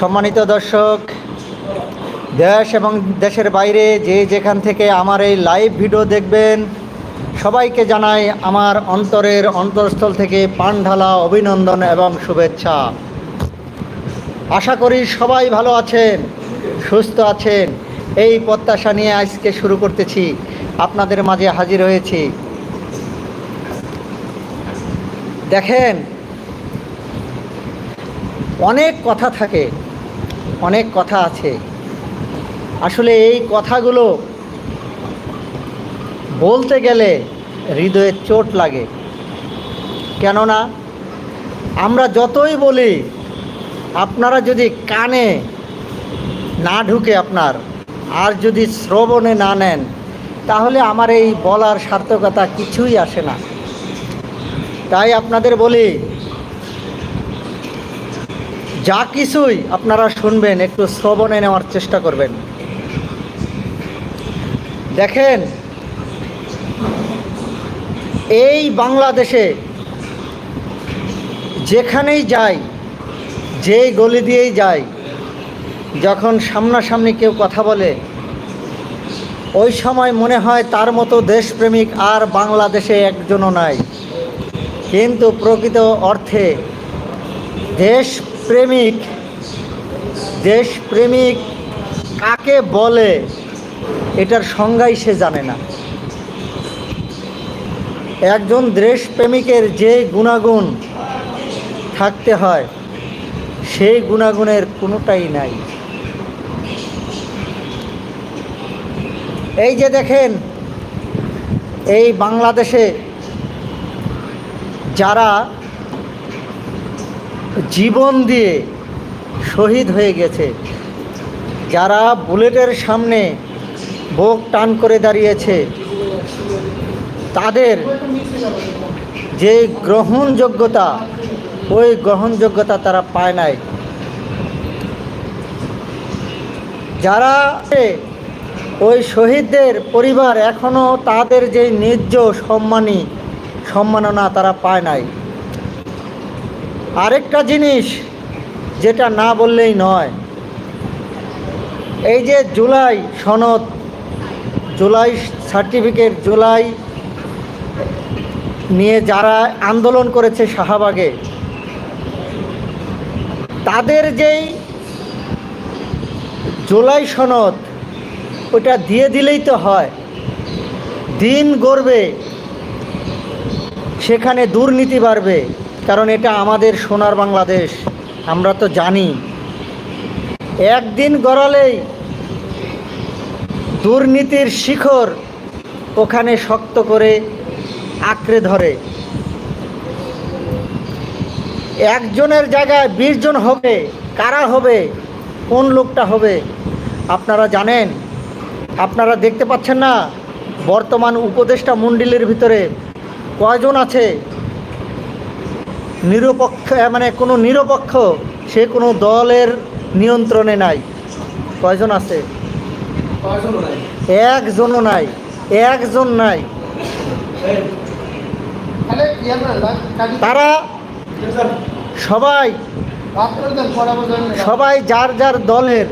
সম্মানিত দর্শক, দেশ এবং দেশের বাইরে যে যেখান থেকে আমার এই লাইভ ভিডিও দেখবেন, সবাইকে জানাই আমার অন্তরের অন্তরস্থল থেকে পান ঢালা অভিনন্দন এবং শুভেচ্ছা। আশা করি সবাই ভালো আছেন, সুস্থ আছেন। এই প্রত্যাশা নিয়ে আজকে শুরু করতেছি। আপনাদের মাঝে হাজির হয়েছি। দেখেন অনেক কথা থাকে, অনেক কথা আছে। আসলে এই কথাগুলো বলতে গেলে হৃদয়ে চোট লাগে। কেননা আমরা যতই বলি, আপনারা যদি কানে না ঢুকে আপনার, আর যদি শ্রবণে না নেন, তাহলে আমার এই বলার সার্থকতা কিছুই আসে না। তাই আপনাদের বলি যা কিছুই আপনারা শুনবেন, একটু শ্রবণে নেওয়ার চেষ্টা করবেন। দেখেন, এই বাংলাদেশে যেখানেই যাই, যেই গলি দিয়েই যাই, যখন সামনাসামনি কেউ কথা বলে, ওই সময় মনে হয় তার মতো দেশপ্রেমিক আর বাংলাদেশে একজনও নাই। কিন্তু প্রকৃত অর্থে দেশপ্রেমিক দেশপ্রেমিক কাকে বলে এটার সংজ্ঞাই সে জানে না। একজন দেশপ্রেমিকের যে গুণাগুণ থাকতে হয়, সেই গুণাগুণের কোনোটাই নাই। এই যে দেখেন, এই বাংলাদেশে যারা জীবন দিয়ে শহীদ হয়ে গেছে। যারা বুলেটের সামনে বুক টান করে দাঁড়িয়েছে, তাদের যে গ্রহণযোগ্যতা, ওই গ্রহণযোগ্যতা তারা পায় নাই। যারা ওই শহীদদের পরিবার এখনও তাদের যে ন্যায্য সম্মানী, সম্মাননা তারা পায় নাই। আরেকটা জিনিস যেটা না বললেই নয়। এই যে জুলাই সনদ, জুলাই সার্টিফিকেট, জুলাই নিয়ে যারা আন্দোলন করেছে শাহবাগে, তাদের যেই জুলাই সনদ, ওটা দিয়ে দিলেই তো হয়। দিন গড়বে, সেখানে দুর্নীতি বাড়বে। কারণ এটা আমাদের সোনার বাংলাদেশ, আমরা তো জানি। একদিন গড়ালেই দুর্নীতির শিখর ওখানে শক্ত করে আঁকড়ে ধরে। একজনের জায়গায় বিশ জন হবে, কারা হবে, কোন লোকটা হবে, আপনারা জানেন? আপনারা দেখতে পাচ্ছেন না, বর্তমান উপদেষ্টা মণ্ডলীর ভিতরে কয়জন আছে? নিরপেক্ষ মানে কোনো নিরপেক্ষ, সে কোনো দলের নিয়ন্ত্রণে নাই। কয়জন আছে? একজনও নাই। একজন নাই। তারা সবাই সবাই যার যার দলের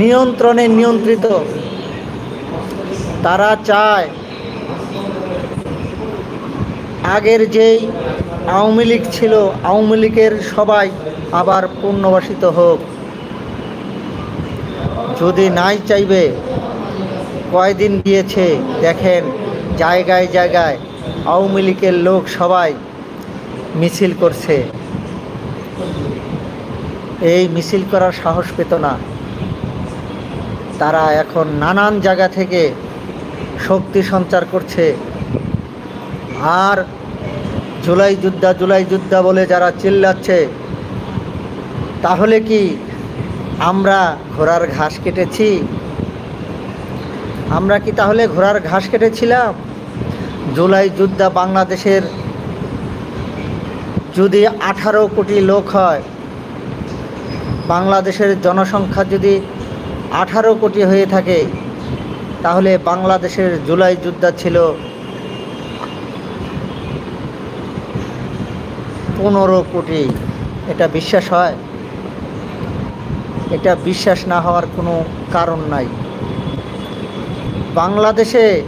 নিয়ন্ত্রণে নিয়ন্ত্রিত। তারা চায় আগের যেই আওয়ামী লীগ ছিল, আওয়ামী লীগের সবাই আবার পুনর্বাসিত হোক। যদি নাই চাইবে, কয়দিন গিয়েছে দেখেন, জায়গায় জায়গায় আওয়ামী লীগের লোক সবাই মিছিল করছে। এই মিছিল করার সাহস পেত না। তারা এখন নানান জায়গা থেকে শক্তি সঞ্চার করছে। আর জুলাই যুদ্ধা জুলাই যুদ্ধা বলে যারা চিল্লাচ্ছে, তাহলে কি আমরা ঘোড়ার ঘাস কেটেছি? আমরা কি তাহলে ঘোড়ার ঘাস কেটেছিলাম? জুলাই যুদ্ধা বাংলাদেশের যদি আঠারো কোটি লোক হয়, বাংলাদেশের জনসংখ্যা যদি আঠারো কোটি হয়ে থাকে, তাহলে বাংলাদেশের জুলাই যোদ্ধা ছিল পনেরো কোটি, এটা বিশ্বাস হয়? এটা বিশ্বাস না হওয়ার কোনো কারণ নাই। বাংলাদেশে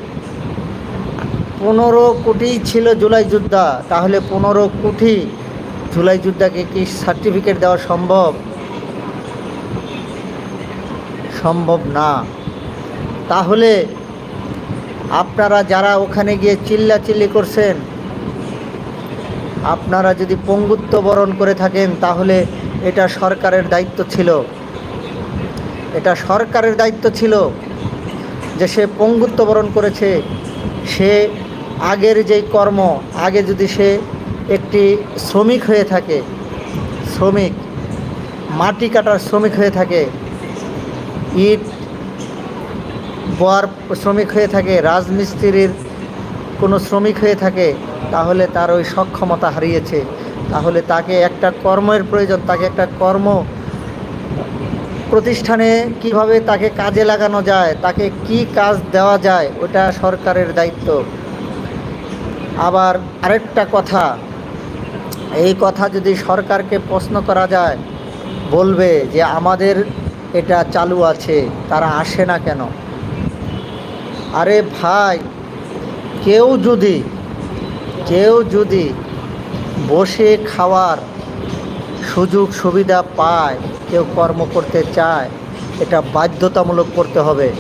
পনেরো কোটি ছিল জুলাই যোদ্ধা, তাহলে পনেরো কোটি জুলাই যোদ্ধাকে কি সার্টিফিকেট দেওয়া সম্ভব? সম্ভব না। তাহলে আপনারা যারা ওখানে গিয়ে চিল্লাচিল্লি করছেন আপনারা যদি পঙ্গুত্ব বরণ করে থাকেন, তাহলে এটা সরকারের দায়িত্ব ছিল। এটা সরকারের দায়িত্ব ছিল যে সে পঙ্গুত্ব বরণ করেছে। সে আগের যেই কর্ম, আগে যদি সে একটি শ্রমিক হয়ে থাকে, শ্রমিক, মাটি কাটার শ্রমিক হয়ে থাকে, ইট বোয়ার শ্রমিক হয়ে থাকে, রাজমিস্ত্রির কোনো শ্রমিক হয়ে থাকে তাহলে তার ওই সক্ষমতা হারিয়েছে। তাহলে তাকে একটা কর্মের প্রয়োজন, তাকে একটা কর্ম প্রতিষ্ঠানে কীভাবে তাকে কাজে লাগানো যায়, তাকে কি কাজ দেওয়া যায়, ওটা সরকারের দায়িত্ব। আবার আরেকটা কথা, এই কথা যদি সরকারকে প্রশ্ন করা যায়, বলবে যে আমাদের এটা চালু আছে, তারা আসে না কেন? আরে ভাই, কেউ যদি কেউ যদি বসে খাওয়ার সুযোগ সুবিধা পায়, কেউ কর্ম করতে চায়, এটা বাধ্যতামূলক করতে হবে।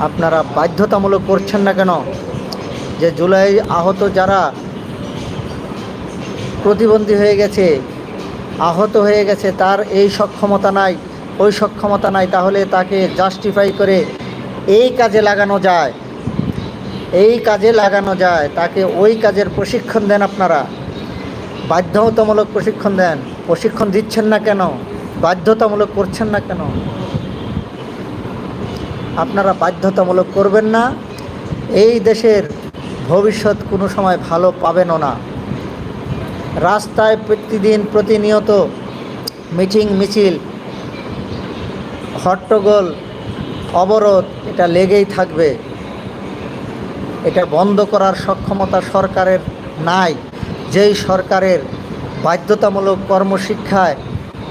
আপনারা বাধ্যতামূলক করছেন না কেন? যে জুলাই আহত যারা প্রতিবন্ধী হয়ে গেছে, আহত হয়ে গেছে, তার এই সক্ষমতা নাই, ওই সক্ষমতা নাই, তাহলে তাকে জাস্টিফাই করে এই কাজে লাগানো যায়। এই কাজে লাগানো যায়, তাকে ওই কাজের প্রশিক্ষণ দেন আপনারা। বাধ্যতামূলক প্রশিক্ষণ দেন। প্রশিক্ষণ দিচ্ছেন না কেন? বাধ্যতামূলক করছেন না কেন? আপনারা বাধ্যতামূলক করবেন না। এই দেশের ভবিষ্যৎ কোনো সময় ভালো পাবেনও না। রাস্তায় প্রতিদিন প্রতিনিয়ত মিটিং, মিছিল, হট্টগোল, অবরোধ, এটা লেগেই থাকবে। এটা বন্ধ করার সক্ষমতা সরকারের নাই। যেই সরকারের বাধ্যতামূলক কর্মশিক্ষায়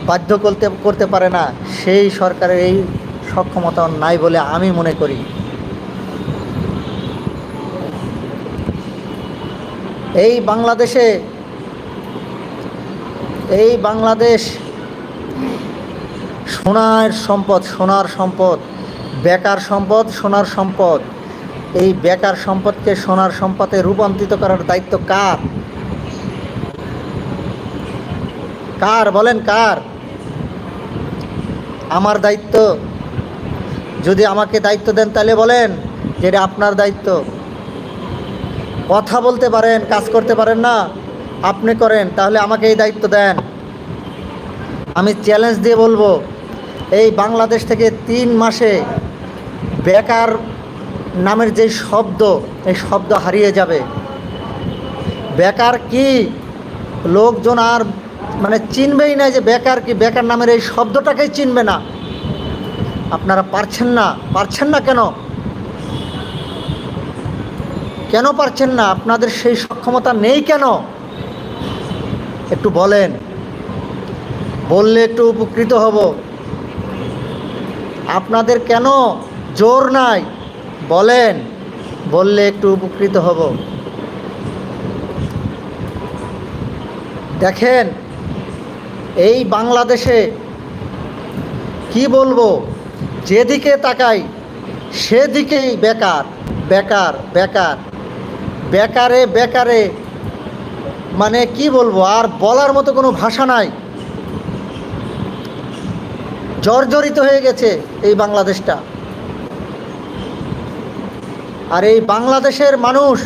বাধ্য করতে করতে পারে না, সেই সরকারের এই সক্ষমতা নাই বলে আমি মনে করি। এই বাংলাদেশে, এই বাংলাদেশ সোনার সম্পদ সোনার সম্পদ, বেকার সম্পদ, সোনার সম্পদ এই বেকার সম্পদকে সোনার সম্পদে রূপান্তরিত করার দায়িত্ব কার? কার বলেন কার? আমার দায়িত্ব। যদি আমাকে দায়িত্ব দেন তাহলে বলেন যে এটা আপনার দায়িত্ব। কথা বলতে পারেন, কাজ করতে পারেন না, আপনি করেন, তাহলে আমাকে এই দায়িত্ব দেন। আমি চ্যালেঞ্জ দিয়ে বলব, এই বাংলাদেশ থেকে তিন মাসে বেকার নামের যে শব্দ, এই শব্দ হারিয়ে যাবে। বেকার কি? লোকজন আর মানে চিনবেই না যে বেকার কি? বেকার নামের এই শব্দটাকেই চিনবে না। আপনারা পারছেন না? পারছেন না কেন? কেন পারছেন না? আপনাদের সেই সক্ষমতা নেই কেন? একটু বলেন। বললে একটু উপকৃত হব। আপনাদের কেন? জোর নাই। বলেন, বললে একটু উপকৃত হব। দেখেন, এই বাংলাদেশে কি বলব, যেদিকে তাকাই, সেদিকেই বেকার বেকার বেকার, বেকারে বেকারে মানে কি বলব, আর বলার মতো কোনো ভাষা নাই। জর্জরিত হয়ে গেছে এই বাংলাদেশটা। আর এই বাংলাদেশের মানুষ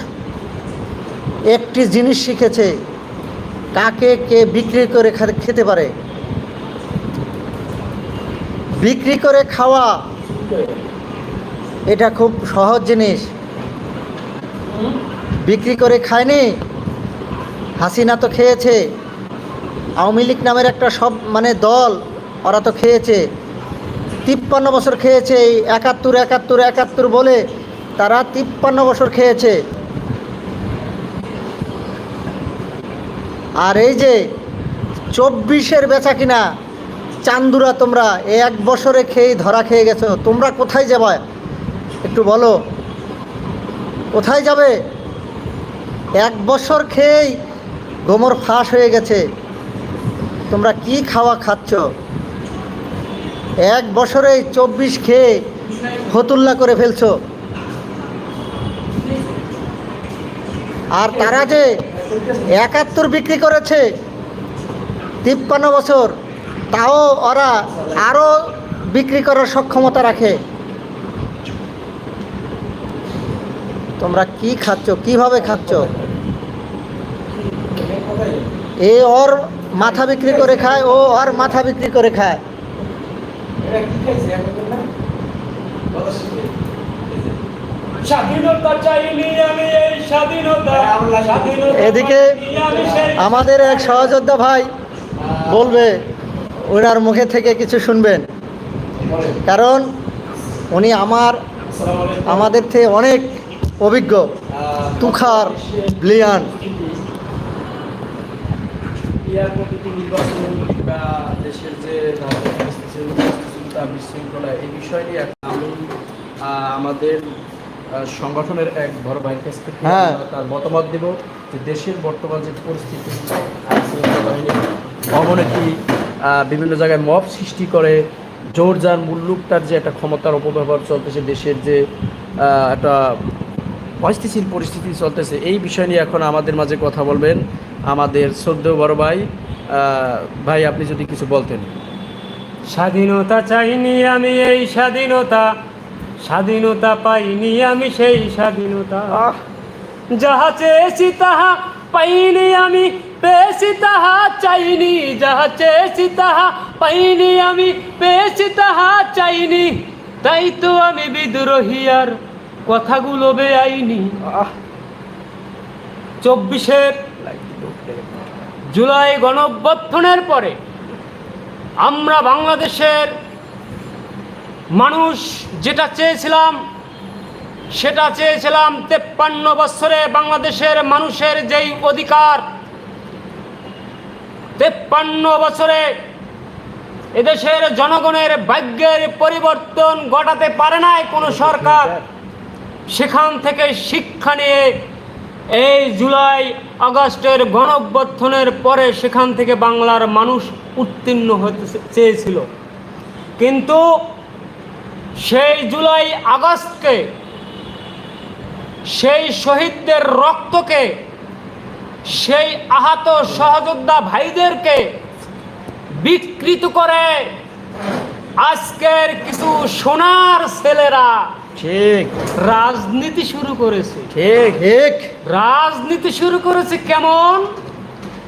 একটি জিনিস শিখেছে, কাকে কে বিক্রি করে খেতে পারে। বিক্রি করে খাওয়া, এটা খুব সহজ জিনিস। বিক্রি করে খায়নি, হাসিনা তো খেয়েছে। আওয়ামী লীগ নামের একটা সব মানে দল, ওরা তো খেয়েছে। তিপ্পান্ন বছর খেয়েছে এই একাত্তর একাত্তর একাত্তর বলে তারা তিপ্পান্ন বছর খেয়েছে। আর এই যে চব্বিশের বেচা কিনা, চান্দুরা তোমরা এই এক বছরে খেয়ে ধরা খেয়ে গেছো। তোমরা কোথায় যাবে? একটু বলো। কোথায় যাবে? এক বছর খেয়েই গোমর ফাঁস হয়ে গেছে। তোমরা কি খাওয়া খাচ্ছ? এক বছরেই চব্বিশ খেয়ে ফতুল্লা করে ফেলছো। আর তারা যে একাত্তর বিক্রি করেছে তিপ্পান্ন বছর, তাও ওরা আরও বিক্রি করার সক্ষমতা রাখে। তোমরা কি খাচ্ছ? কীভাবে খাচ্ছ? এ ওর মাথা বিক্রি করে খায়, ও ওর মাথা বিক্রি করে খায়। স্বাধীনতা চাইনি আমি এই স্বাধীনতা। স্বাধীনতা এদিকে আমাদের এক সহযোদ্ধা ভাই বলবে ওনার মুখে থেকে কিছু শুনবেন। কারণ উনি আমার আমাদের থেকে অনেক অভিজ্ঞ তুখার ব্লিয়ান। ইয়ার প্রতিটি নির্বাচন বা দেশের যে বিশৃঙ্খলা এই বিষয় নিয়ে আমি আমাদের সংগঠনের এক বড় ভাইয়ের কাছ থেকে হ্যাঁ। তার মতামত দেব যে দেশের বর্তমান যে পরিস্থিতি অবনতি বিভিন্ন জায়গায় মব সৃষ্টি করে জোর যার মুল্লুকটার যে একটা ক্ষমতার অপব্যবহার চলতেছে দেশের যে একটা অস্থিতিশীল পরিস্থিতি চলতেছে এই বিষয় নিয়ে এখন আমাদের মাঝে কথা বলবেন আমাদের শ্রদ্ধেয় বড় ভাই ভাই আপনি যদি কিছু বলতেন স্বাধীনতা চাইনি আমি এই স্বাধীনতা স্বাধীনতা পাইনি আমি সেই স্বাধীনতা। যাহা চেয়েছি তাহা পাইনি আমি পেয়েছি তাহা চাইনি। যাহা চেয়েছি তাহা পাইনি আমি পেয়েছি তাহা চাইনি। তাই তো আমি বিদ্রোহী আর কথাগুলো বেআইনি। চব্বিশের জুলাই গণঅভ্যর্থনের পরে আমরা বাংলাদেশের মানুষ যেটা চেয়েছিলাম, সেটা চেয়েছিলাম তেপ্পান্ন বছরে বাংলাদেশের মানুষের যেই অধিকার। তেপ্পান্ন বছরে এদেশের জনগণের ভাগ্যের পরিবর্তন ঘটাতে পারে নাই কোনো সরকার। সেখান থেকে শিক্ষা নিয়ে এই জুলাই, আগস্টের গণঅভ্যর্থনের পরে সেখান থেকে বাংলার মানুষ উত্তীর্ণ হতে চেয়েছিল। কিন্তু সেই জুলাই আগস্টকে সেই শহীদদের রক্তকে সেই আহত সহযোদ্ধা ভাইদেরকে বিকৃত করে আজকের কিছু সোনার ছেলেরা ঠিক। রাজনীতি শুরু করেছে। ঠিক ঠিক। রাজনীতি শুরু করেছে কেমন?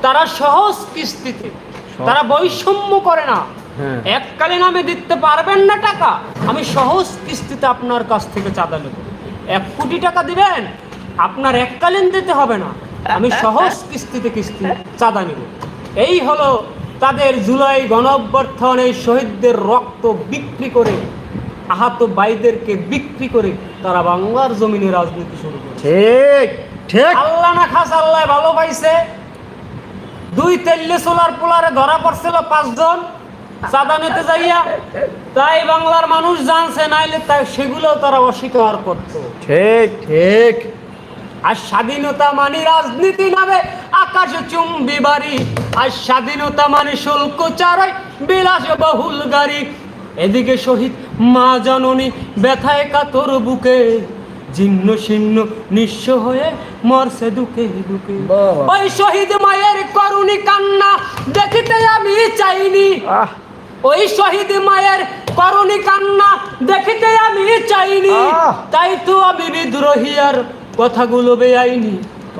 তারা সহজ কিস্তিতে। তারা বৈষম্য করে না। এককালীন আমি দিতে পারবেন না টাকা। আমি সহজ কিস্তিতে আপনার কাছ থেকে চাঁদা নেব। এক কোটি টাকা দিবেন আপনার এককালীন দিতে হবে না। আমি সহজ কিস্তিতে কিস্তি চাঁদা নেব। এই হলো তাদের জুলাই গণঅভ্যর্থন শহীদদের রক্ত বিক্রি করে আহত বাইদেরকে বিক্রি করে তারা বাংলার জমিনে রাজনীতি শুরু করে ঠিক ঠিক। আল্লাহ না খাস আল্লাহ ভালো পাইছে। দুই তেল্লে সোলার পোলারে ধরা পড়ছিল পাঁচজন। চাঁদা নিতে যাইয়া তাই বাংলার মানুষ জানছে নাইলে তাই সেগুলো তারা অস্বীকার করত। ঠিক। ঠিক। আর স্বাধীনতা মানে রাজনীতি নামে আকাশ চুম্বি বাড়ি আর স্বাধীনতা মানে শুল্ক চারাই বিলাস বহুল গাড়ি। এদিকে শহীদ মা জননী ব্যথায় কাতর বুকে জীর্ণ শীর্ণ নিঃস্ব হয়ে মরছে দুকে দুকে ওই শহীদ মায়ের করুণী কান্না দেখিতে আমি চাইনি। আহ। ওই শহীদ মায়ের করুণী কান্না দেখিতে আমি চাইনি! তাই তো আমি বিদ্রোহী আর কথাগুলো বেআইনি।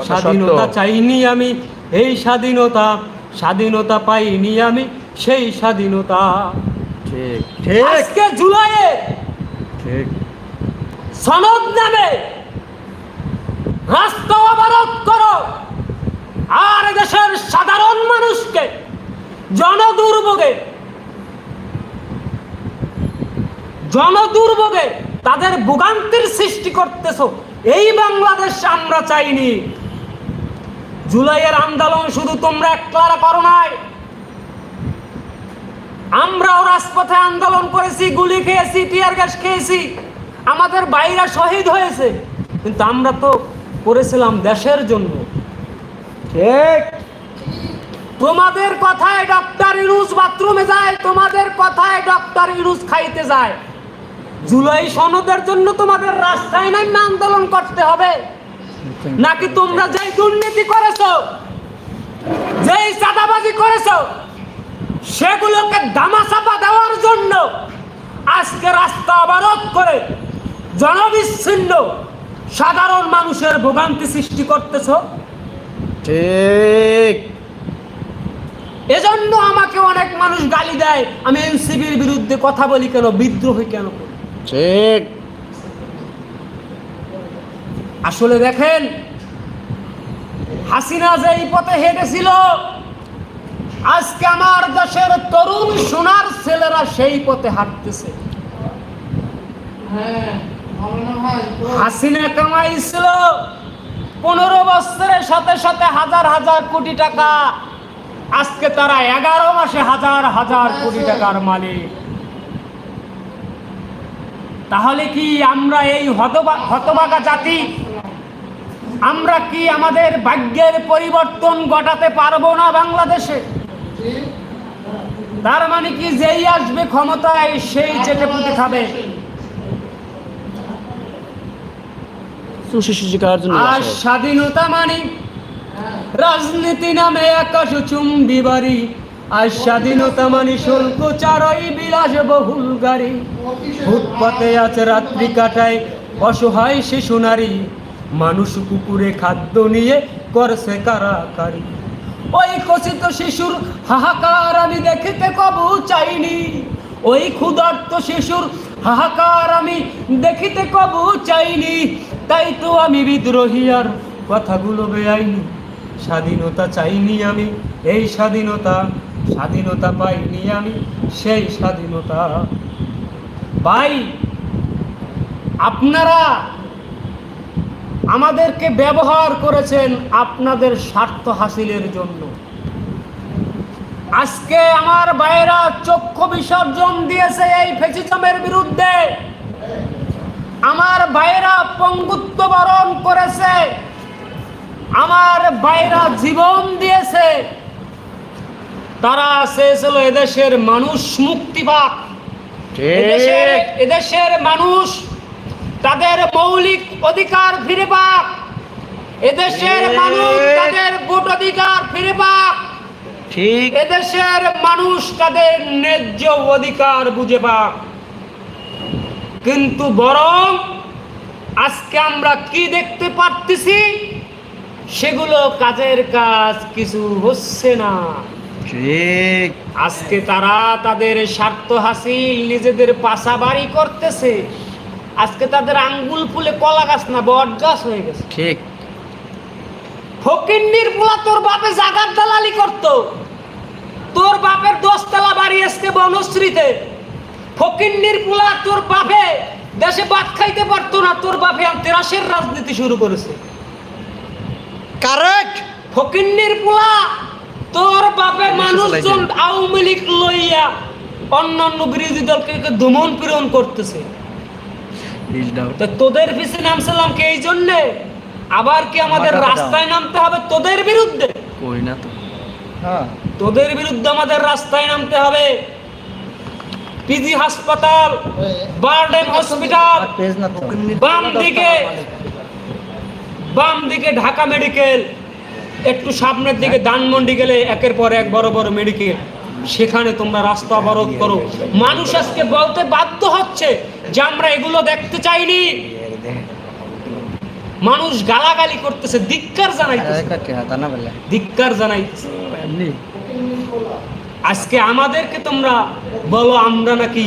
স্বাধীনতা চাইনি আমি এই স্বাধীনতা স্বাধীনতা পাইনি আমি সেই স্বাধীনতা। ঠিক ঠিক। আজকে জুলাইয়ে ঠিক। সনদ নামে রাস্তা অবরোধ করো। আর দেশের সাধারণ মানুষকে জনদুর্ভোগে জনদুর্ভোগে তাদের ভোগান্তির সৃষ্টি করতেছ। এই বাংলাদেশ আমরা চাইনি। জুলাইয়ের আন্দোলন শুধু তোমরা একলারা করো নাই। আমরাও রাজপথে আন্দোলন করেছি, গুলি খেয়েছি, টিয়ার গ্যাস খেয়েছি। আমাদের বাইরা শহীদ হয়েছে। কিন্তু আমরা তো করেছিলাম দেশের জন্য। ঠিক। তোমাদের কথায় ডক্টর ইউনুস বাথরুমে যায়, তোমাদের কথায় ডক্টর ইউনুস খাইতে যায়। জুলাই সনদের জন্য তোমাদের রাস্তায় নামে আন্দোলন করতে হবে। নাকি তোমরা যেই দুর্নীতি করেছ যেই চাঁদাবাজি করেছ সেগুলোকে দামাচাপা দেওয়ার জন্য আজকে রাস্তা অবরোধ করে জনবিচ্ছিন্ন সাধারণ মানুষের ভোগান্তি সৃষ্টি করতেছো। ঠিক। এজন্য আমাকে অনেক মানুষ গালি দেয় আমি এনসিবির বিরুদ্ধে কথা বলি কেন বিদ্রোহী কেন করি ঠিক। আসলে দেখেন হাসিনা যে এই পথে হেঁটেছিল আজকে আমার দেশের তরুণ সোনার ছেলেরা সেই পথে হাঁটতেছে। হাসিনা কামাইছিল পনেরো বছরের সাথে সাথে হাজার হাজার কোটি টাকা। আজকে তারা এগারো মাসে হাজার হাজার কোটি টাকার মালিক। তাহলে কি আমরা এই হতবা- হতবাগা জাতি আমরা কি আমাদের ভাগ্যের পরিবর্তন ঘটাতে পারব না বাংলাদেশে? তার মানে কি যেই আসবে ক্ষমতায় সেই চেটে পুঁতে খাবে? আর স্বাধীনতা মানে রাজনীতি নামে আকাশ চুম্বি বাড়ি আর স্বাধীনতা মানে শুল্ক চারই বিলাস বহুল গাড়ি। ফুটপাতে আছে রাত্রি কাটায় অসহায় শিশু নারী। মানুষ কুকুরে খাদ্য নিয়ে করছে কারাকারি। ওই খচিত শিশুর হাহাকার আমি দেখিতে কবু চাইনি। ওই ক্ষুধার্ত শিশুর হাহাকার আমি দেখিতে কবু চাইনি। তাই তো আমি বিদ্রোহী আর কথাগুলো বেআইনি। স্বাধীনতা চাইনি আমি, এই স্বাধীনতা স্বাধীনতা পাইনি আমি, সেই স্বাধীনতা। ভাই, আপনারা আমাদেরকে ব্যবহার করেছেন আপনাদের স্বার্থ হাসিলের জন্য। আজকে আমার ভাইয়েরা চক্ষু বিসর্জন দিয়েছে এই ফেসিজমের বিরুদ্ধে। আমার ভাইয়েরা পঙ্গুত্ব বরণ করেছে। আমার ভাইয়েরা জীবন দিয়েছে। তারা চেয়েছিল এদেশের মানুষ মুক্তি পাক এদেশের মানুষ তাদের মৌলিক অধিকার ফিরে পাক। এদেশের মানুষ তাদের ভোট অধিকার ফিরে পাক। ঠিক। এদেশের মানুষ তাদের ন্যায্য অধিকার বুঝে পাক। কিন্তু বরং আজকে আমরা কি দেখতে পারতেছি সেগুলো কাজের কাজ কিছু হচ্ছে না। ঠিক আজকে তারা তাদের স্বার্থ হাসিল নিজেদের পাশাবাড়ি করতেছে। আজকে তাদের আঙ্গুল ফুলে কলা গাছ না বট গাছ হয়ে গেছে। ঠিক। ফকিন্নির পোলা তোর বাপে জাগার দালালি করত। তোর বাপের দশতলা বাড়ি আজকে বনশ্রীতে। ফকিন্নির পোলা তোর বাপে দেশে ভাত খাইতে পারতো না তোর বাপে তেরাসের রাজনীতি শুরু করেছে। কারেক্ট ফকিন্নির পোলা তোর বাপে মানুষজন আওয়ামী লীগ লইয়া অন্যান্য বিরোধী দলকে দমন পীড়ন করতেছে। তোদের পিছনে নামছিলাম কে এই জন্যে? আবার কি আমাদের রাস্তায় নামতে হবে তোদের বিরুদ্ধে? কই না তো। হ্যাঁ। তোদের বিরুদ্ধে আমাদের রাস্তায় নামতে হবে। পিজি হাসপাতাল বারডেম হসপিটাল আর পেজ না তো। বাম দিকে বাম দিকে ঢাকা মেডিকেল একটু সামনের দিকে ধানমন্ডি গেলে একের পর এক বড় বড় মেডিকেল সেখানে তোমরা রাস্তা অবরোধ করো। মানুষ আজকে বলতে বাধ্য হচ্ছে যে আমরা এগুলো দেখতে চাইনি। মানুষ গালাগালি করতেছে ধিক্কার জানাইতেছে। না ধিক্কার জানাইতেছে। আজকে আমাদেরকে তোমরা বলো আমরা নাকি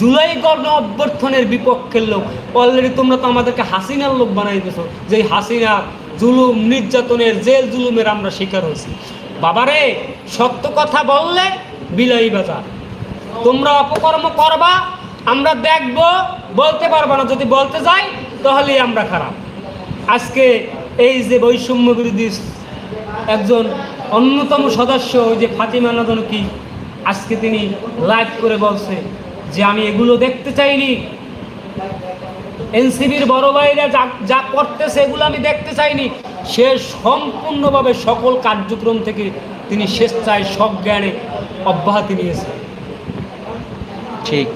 জুলাই গণ অভ্যর্থনের বিপক্ষের লোক। অলরেডি তোমরা তো আমাদেরকে হাসিনার লোক বানাই দিছো যে হাসিনা জুলুম, নির্যাতনের জেল জুলুমের আমরা শিকার হয়েছি। বাবারে, সত্য কথা বললে বিলাই বাজার। তোমরা অপকর্ম করবা, আমরা দেখব, বলতে পারব না। যদি বলতে যাই, তাহলেই আমরা খারাপ। আজকে এই যে বৈষম্য বিরোধী একজন অন্যতম সদস্য, ওই যে ফাতিমা নাদন কি, আজকে তিনি লাইভ করে বলছে যে, আমি এগুলো দেখতে চাইনি। এনসিবির বড় ভাইরা যা যা করতেছে এগুলো আমি দেখতে চাইনি। সে সম্পূর্ণভাবে সকল কার্যক্রম থেকে তিনি স্বেচ্ছায় সজ্ঞানে অব্যাহতি নিয়েছে। ঠিক।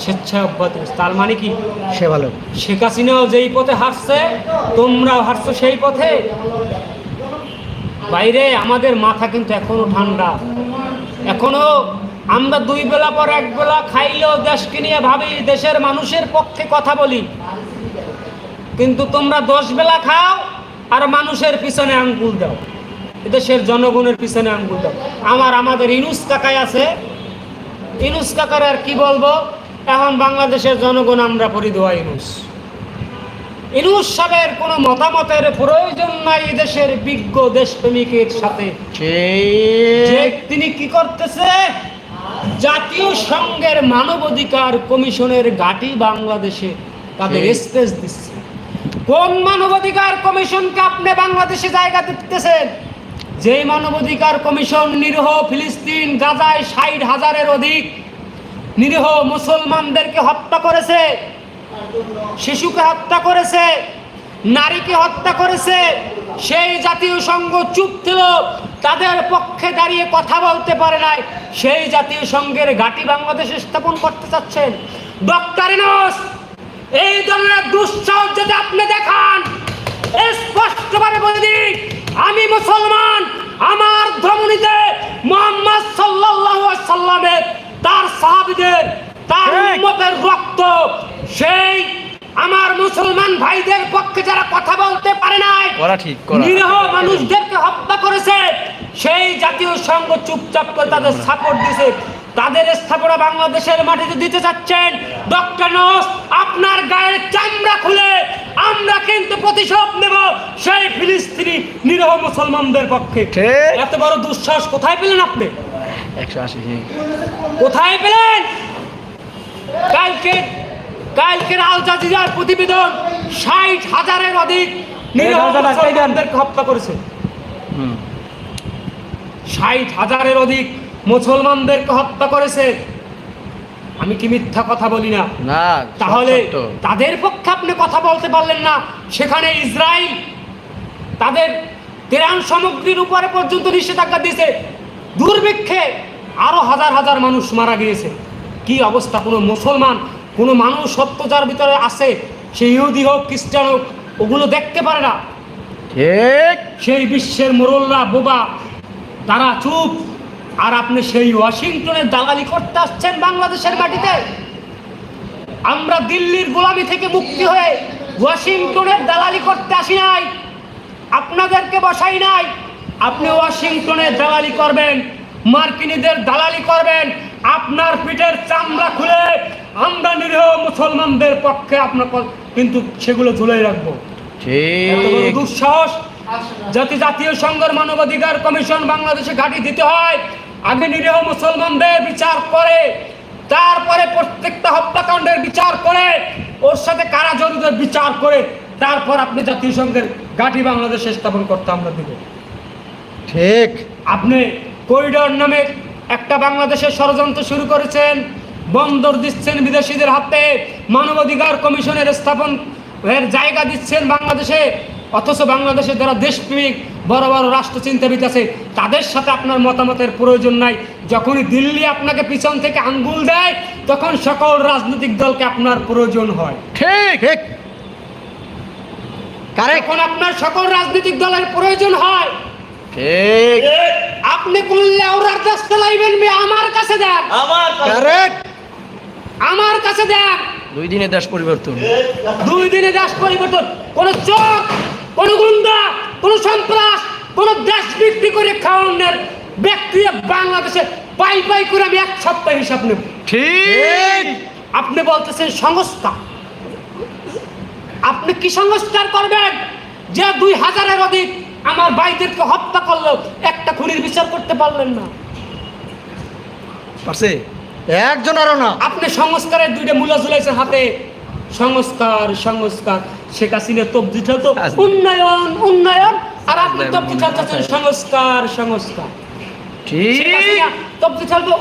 স্বেচ্ছায় অব্যাহতি তার মানে কি? সে ভালো। শেখ হাসিনাও যেই পথে হাঁটছে তোমরাও হাঁটছো সেই পথে। বাইরে আমাদের মাথা কিন্তু এখনও ঠান্ডা। এখনও আমরা দুই বেলা পর এক বেলা খাইলেও দেশকে নিয়ে ভাবি দেশের মানুষের পক্ষে কথা বলি। কিন্তু তোমরা দশ বেলা খাও আর মানুষের পিছনে আঙ্গুল দাও। দেশের জনগণের পিছনে আঙ্গুল দাও। আমার আমাদের ইনুস কাকাই আছে। ইনুস কাকার আর কি বলব? এখন বাংলাদেশের জনগণ আমরা পড়ি দোয়া ইনুস। ইনুস সাহেবের কোনো মতামতের প্রয়োজন নাই দেশের বিজ্ঞ দেশপ্রেমিকের সাথে। তিনি কি করতেছে? জাতীয় সংঘের মানবাধিকার কমিশনের ঘাঁটি বাংলাদেশে তাদের স্পেস দিচ্ছে। কোন মানবাধিকার কমিশনকে আপনি বাংলাদেশে জায়গা দিতেছেন? যেই মানবাধিকার কমিশন নিরীহ ফিলিস্তিন গাজায় ষাট হাজারের অধিক নিরীহ মুসলমানদেরকে হত্যা করেছে শিশুকে হত্যা করেছে নারীকে হত্যা করেছে সেই জাতীয় সংঘ চুপ ছিল তাদের পক্ষে দাঁড়িয়ে কথা বলতে পারে নাই। সেই জাতীয় সংঘের ঘাঁটি বাংলাদেশে স্থাপন করতে চাচ্ছেন ডক্টর ইনোস। এই ধরনের দুঃসাহস যদি আপনি দেখান স্পষ্টভাবে বলে দিই আমি মুসলমান আমার ধমনীতে মোহাম্মদ সাল্লাল্লাহু সাল্লামের তার সাহাবীদের তার। উম্মতের রক্ত। সেই আমার মুসলমান ভাইদের পক্ষে যারা কথা করা ঠিক করা নিরীহ মানুষদেরকে হত্যা করেছে। সেই জাতীয় সংঘ চুপচাপ করে তাদের সাপোর্ট দিছে তাদের স্থাপনা বাংলাদেশের মাটিতে দিতে চাচ্ছেন। ডক্টর নোস আপনার গায়ের চামড়া খুলে আমরা কিন্তু প্রতিশোধ নেব। সেই ফিলিস্তিনি নিরীহ মুসলমানদের পক্ষে। ঠিক। এত বড় দুঃসাহস কোথায় পেলেন আপনি? একশো আশি কোথায় পেলেন? কালকে কালকের আল জাজিরার প্রতিবেদন ষাট হাজারের অধিক হত্যা করেছে। ষাট হাজারের অধিক মুসলমানদেরকে হত্যা করেছে। আমি কি মিথ্যা কথা বলি না? তাহলে তাদের পক্ষে আপনি কথা বলতে পারলেন না। সেখানে ইসরায়েল তাদের তেরান সামগ্রীর উপরে পর্যন্ত নিষেধাজ্ঞা দিয়েছে। দুর্ভিক্ষে আরও হাজার হাজার মানুষ মারা গিয়েছে। কি অবস্থা? কোনো মুসলমান কোনো মানুষ সত্য যার ভিতরে আছে? সে ইহুদি হোক খ্রিস্টান হোক ওগুলো দেখতে পারে না। ঠিক। সেই বিশ্বের মোরল্লা বোবা তারা চুপ। আর আপনি সেই ওয়াশিংটনের দালালি করতে আসছেন বাংলাদেশের মাটিতে। আমরা দিল্লির গোলামি থেকে মুক্তি হয়ে ওয়াশিংটনের দালালি করতে আসি নাই। আপনাদেরকে বসাই নাই। আপনি ওয়াশিংটনের দালালি করবেন মার্কিনীদের দালালি করবেন। আপনার পিঠের চামড়া খুলে আমরা নিরীহ মুসলমানদের পক্ষে আপনার কিন্তু সেগুলো ঝুলে রাখব। ঠিক। দুঃসাহস? জাতি জাতীয় সংঘের মানবাধিকার কমিশন বাংলাদেশে ঘাঁটি দিতে হয়। আগে নিরীহ মুসলমানদের বিচার করে তারপরে প্রত্যেকটা হত্যাকাণ্ডের বিচার করে ওর সাথে কারা জড়িত বিচার করে তারপর আপনি জাতীয় সংঘের ঘাঁটি বাংলাদেশে স্থাপন করতে আমরা দিব। ঠিক। আপনি করিডোর নামে একটা বাংলাদেশের ষড়যন্ত্র শুরু করেছেন বন্দর দিচ্ছেন বিদেশিদের হাতে মানবাধিকার কমিশনের স্থাপন এর জায়গা দিচ্ছেন বাংলাদেশে অথচ বাংলাদেশে যারা দেশপ্রেমিক বড় বড় রাষ্ট্র চিন্তাবিদ আছে তাদের সাথে আপনার মতামতের প্রয়োজন নাই। যখনই দিল্লি আপনাকে পিছন থেকে আঙ্গুল দেয় তখন সকল রাজনৈতিক দলকে আপনার প্রয়োজন হয়। ঠিক। এখন আপনার সকল রাজনৈতিক দলের প্রয়োজন হয় ঠিক। আপনি লেউরার দেশ চালাইবেন আমার কাছে দেন। আমার কাছে দেন। দুই দিনে দেশ পরিবর্তন। দুই দিনে দেশ পরিবর্তন। কোন চোখ কোন গুন্ডা কোন সন্ত্রাস কোন দেশ বিক্রি করে খাওয়ানোর ব্যক্তি বাংলাদেশে পাই পাই করে আমি এক সপ্তাহ হিসাব নেব। ঠিক। আপনি বলতেছেন সংস্থা। আপনি কি সংস্কার করবেন? যে দুই হাজারের অধিক আমার ভাইদেরকে হত্যা করল একটা খুনির বিচার করতে পারলেন না। পারছে? একজনেরও না। আপনি সংস্কারের দুইটা মূলা ঝুলাইছেন হাতে। সংস্কার সংস্কার। শেখ হাসিনা তো দিতে তো। উন্নয়ন উন্নয়ন। আর আপনি তপ্তি চাচ্ছেন সংস্কার সংস্কার। ঠিক।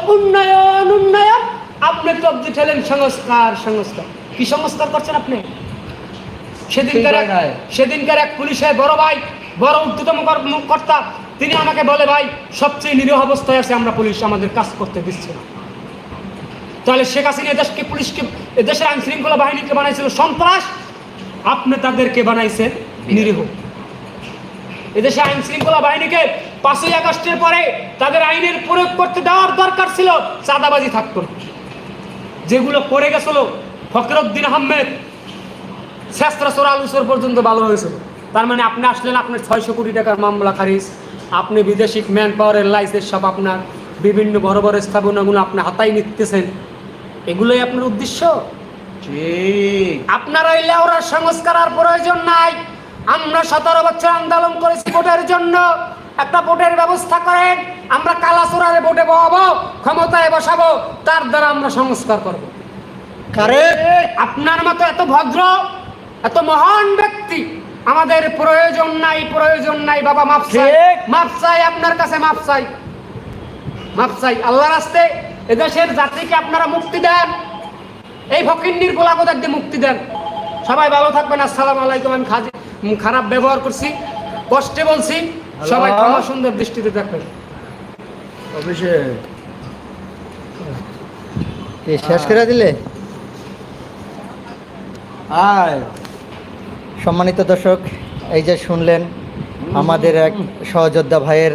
উন্নয়ন উন্নয়ন। আপনি ঠেলেন সংস্কার সংস্কার। কি সংস্কার করছেন আপনি? সেদিনকার। সেদিনকার এক পুলিশের বড় ভাই বড় ঊর্ধ্বতম কর- কর্তা তিনি আমাকে বলে ভাই সবচেয়ে নিরীহ অবস্থায় আছে আমরা পুলিশ আমাদের কাজ করতে দিচ্ছে না। তাহলে শেখ হাসিনা এদেশকে পুলিশকে এদেশের আইন শৃঙ্খলা বাহিনীকে বানাইছিল সন্ত্রাস? আপনি তাদেরকে বানাইছেন নিরীহ। এদেশে আইন শৃঙ্খলা বাহিনীকে পাঁচই আগস্টের পরে তাদের আইনের প্রয়োগ করতে দেওয়ার দরকার ছিল, চাঁদাবাজি থাকতো যেগুলো করে গেছিল ফকরুদ্দিন আহমেদ শেষরা সোরা আলুসর পর্যন্ত ভালো হয়েছিল। তার মানে আপনি আসলেন আপনার ছয়শো কোটি টাকার মামলা খারিজ, আপনি বিদেশি ম্যান পাওয়ারের লাইসেন্স সব আপনার, বিভিন্ন বড় বড় স্থাপনাগুলো আপনি হাতাই নিতেছেন। এগুলোই আপনার উদ্দেশ্য? আপনার ওই লেওরার সংস্কার আর প্রয়োজন নাই। আমরা সতেরো বছর আন্দোলন করেছি ভোটের জন্য। একটা ভোটের ব্যবস্থা করেন আমরা কালাচোরারে ভোটে বহাবো ক্ষমতায় বসাবো তার দ্বারা আমরা সংস্কার করব। আপনার মতো এত ভদ্র এত মহান ব্যক্তি আমাদের প্রয়োজন নাই প্রয়োজন নাই বাবা মাপ চাই। ঠিক। মাপ চাই আপনার কাছে মাপ চাই। মাপ চাই আল্লাহর রাস্তে এদেশের জাতিকে আপনারা মুক্তি দেন। এই ফকিন্নির গোলাগোদার দিয়ে মুক্তি দেন। সবাই ভালো থাকবেন আসসালামু আলাইকুম। আমি খাজি খারাপ ব্যবহার করছি কষ্টে বলছি। সবাই। ক্ষমা সুন্দর দৃষ্টিতে দেখবেন। শেষ করে দিলে? আয়। সম্মানিত দর্শক এই যে শুনলেন আমাদের এক সহযোদ্ধা ভাইয়ের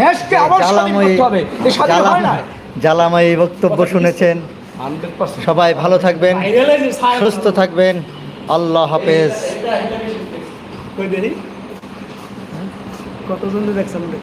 দেশকে আবার স্বাধীন জ্বালাময়ী করতে হবে। স্বাধীন হয় না। জ্বালাময়ী বক্তব্য শুনেছেন। সবাই ভালো থাকবেন সুস্থ থাকবেন। আল্লাহ হাফেজ। কতজন দেখছেন?